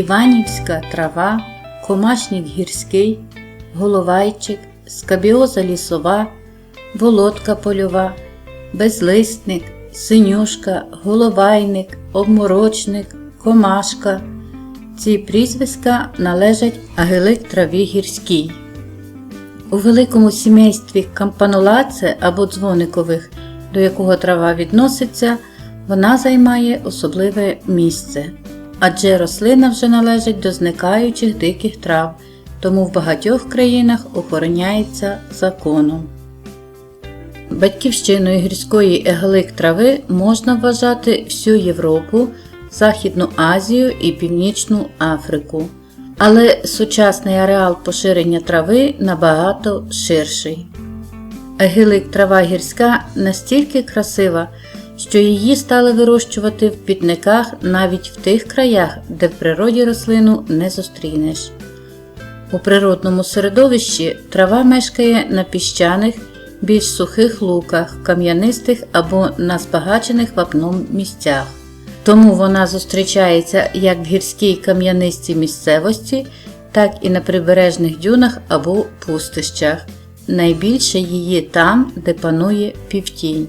Іванівська трава, комашник гірський, головайчик, скабіоза лісова, володка польова, безлисник, синюшка, головайник, обморочник, комашка. Ці прізвиська належать агелик траві гірській. У великому сімействі кампанолаце або дзвоникових, до якого трава відноситься, вона займає особливе місце, адже рослина вже належить до зникаючих диких трав, тому в багатьох країнах охороняється законом. Батьківщиною гірської егалик трави можна вважати всю Європу, Західну Азію і Північну Африку. Але сучасний ареал поширення трави набагато ширший. Егилик трава гірська настільки красива, що її стали вирощувати в пітниках навіть в тих краях, де в природі рослину не зустрінеш. У природному середовищі трава мешкає на піщаних, більш сухих луках, кам'янистих або на збагачених вапном місцях. Тому вона зустрічається як в гірській кам'янистій місцевості, так і на прибережних дюнах або пустищах. Найбільше її там, де панує півтінь.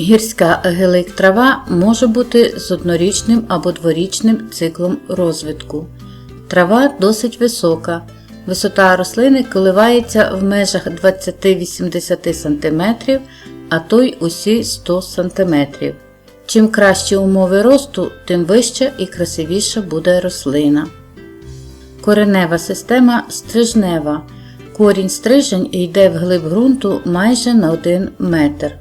Гірська агелик трава може бути з однорічним або дворічним циклом розвитку. Трава досить висока. Висота рослини коливається в межах 20-80 см, а то й усі 100 см. Чим кращі умови росту, тим вища і красивіша буде рослина. Коренева система стрижнева. Корінь стрижень йде вглиб ґрунту майже на 1 метр.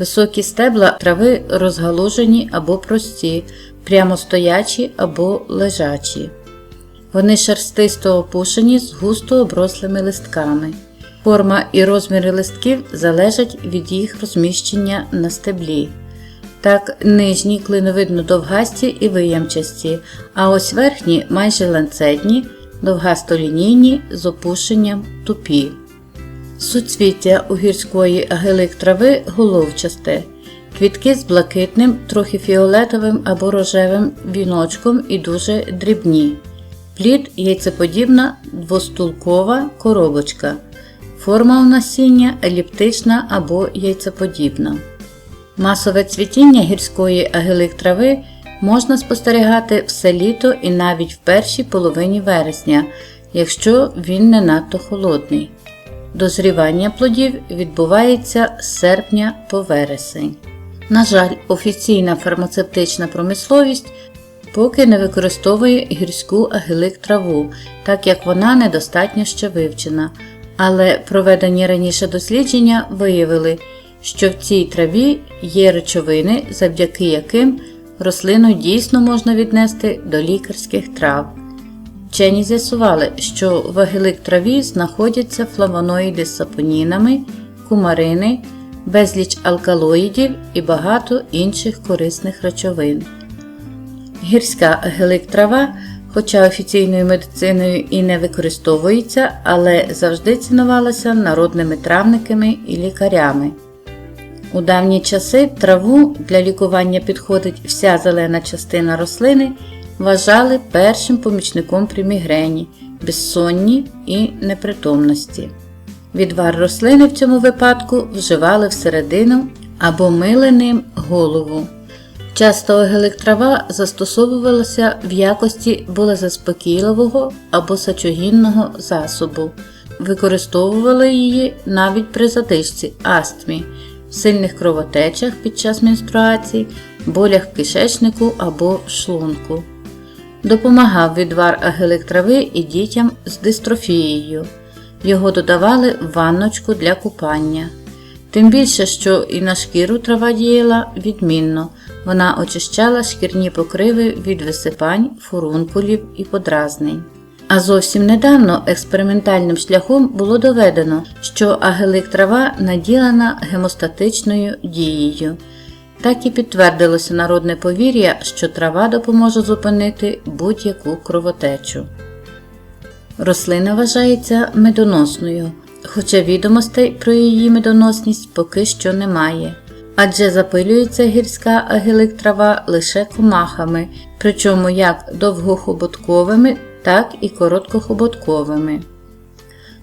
Високі стебла трави розгалужені або прості, прямостоячі або лежачі. Вони шерстисто опушені з густо оброслими листками. Форма і розміри листків залежать від їх розміщення на стеблі. Так, нижні клиновидно довгасті і виямчасті, а ось верхні майже ланцетні, довгастолінійні з опушенням тупі. Суцвіття у гірської агелик трави головчасте. Квітки з блакитним, трохи фіолетовим або рожевим віночком і дуже дрібні. Плід яйцеподібна двостулкова коробочка. Форма у насіння еліптична або яйцеподібна. Масове цвітіння гірської агелик трави можна спостерігати все літо і навіть в першій половині вересня, якщо він не надто холодний. Дозрівання плодів відбувається з серпня по вересень. На жаль, офіційна фармацевтична промисловість поки не використовує гірську агелик траву, так як вона недостатньо ще вивчена, але проведені раніше дослідження виявили, що в цій траві є речовини, завдяки яким рослину дійсно можна віднести до лікарських трав. Вчені з'ясували, що в агелик траві знаходяться флавоноїди з сапонінами, кумарини, безліч алкалоїдів і багато інших корисних речовин. Гірська агелик трава, хоча офіційною медициною і не використовується, але завжди цінувалася народними травниками і лікарями. У давні часи траву для лікування підходить вся зелена частина рослини, вважали першим помічником при мігрені, безсонні і непритомності. Відвар рослини в цьому випадку вживали всередину або мили ним голову. Часто огелек-трава застосовувалася в якості болезаспокійливого або сачогінного засобу. Використовували її навіть при задишці, астмі, сильних кровотечах під час менструацій, болях в кишечнику або шлунку. Допомагав відвар агелик трави і дітям з дистрофією. Його додавали в ванночку для купання. Тим більше, що і на шкіру трава діяла відмінно, вона очищала шкірні покриви від висипань, фурункулів і подразнень. А зовсім недавно експериментальним шляхом було доведено, що агелик трава наділена гемостатичною дією. Так і підтвердилося народне повір'я, що трава допоможе зупинити будь-яку кровотечу. Рослина вважається медоносною, хоча відомостей про її медоносність поки що немає. адже запилюється гірська агілик трава лише комахами, причому як довгохоботковими, так і короткохоботковими.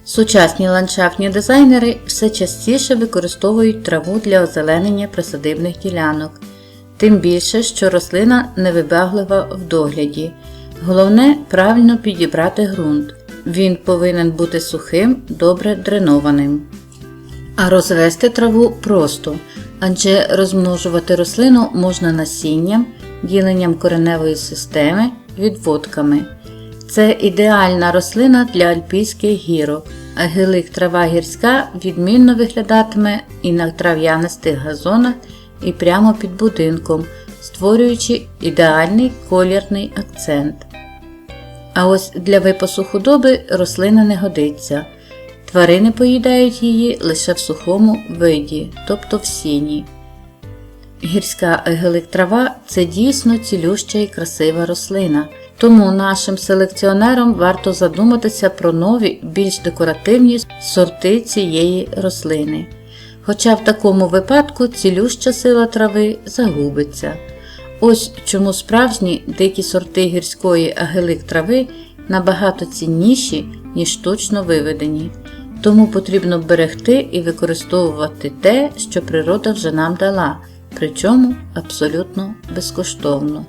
Сучасні ландшафтні дизайнери все частіше використовують траву для озеленення присадибних ділянок, тим більше, що рослина невибаглива в догляді. Головне правильно підібрати ґрунт. Він повинен бути сухим, добре дренованим. А розвести траву просто, адже розмножувати рослину можна насінням, діленням кореневої системи, відводками. Це ідеальна рослина для альпійських гірок, а трава гірська відмінно виглядатиме і на трав'янистих газонах, і прямо під будинком, створюючи ідеальний колірний акцент. А ось для випасу худоби рослина не годиться. Тварини поїдають її лише в сухому виді, тобто в сіні. Гірська егеликтрава це дійсно цілюща і красива рослина, тому нашим селекціонерам варто задуматися про нові, більш декоративні сорти цієї рослини. Хоча в такому випадку цілюща сила трави загубиться. Ось чому справжні дикі сорти гірської агелик трави набагато цінніші, ніж штучно виведені. Тому потрібно берегти і використовувати те, що природа вже нам дала, причому абсолютно безкоштовно.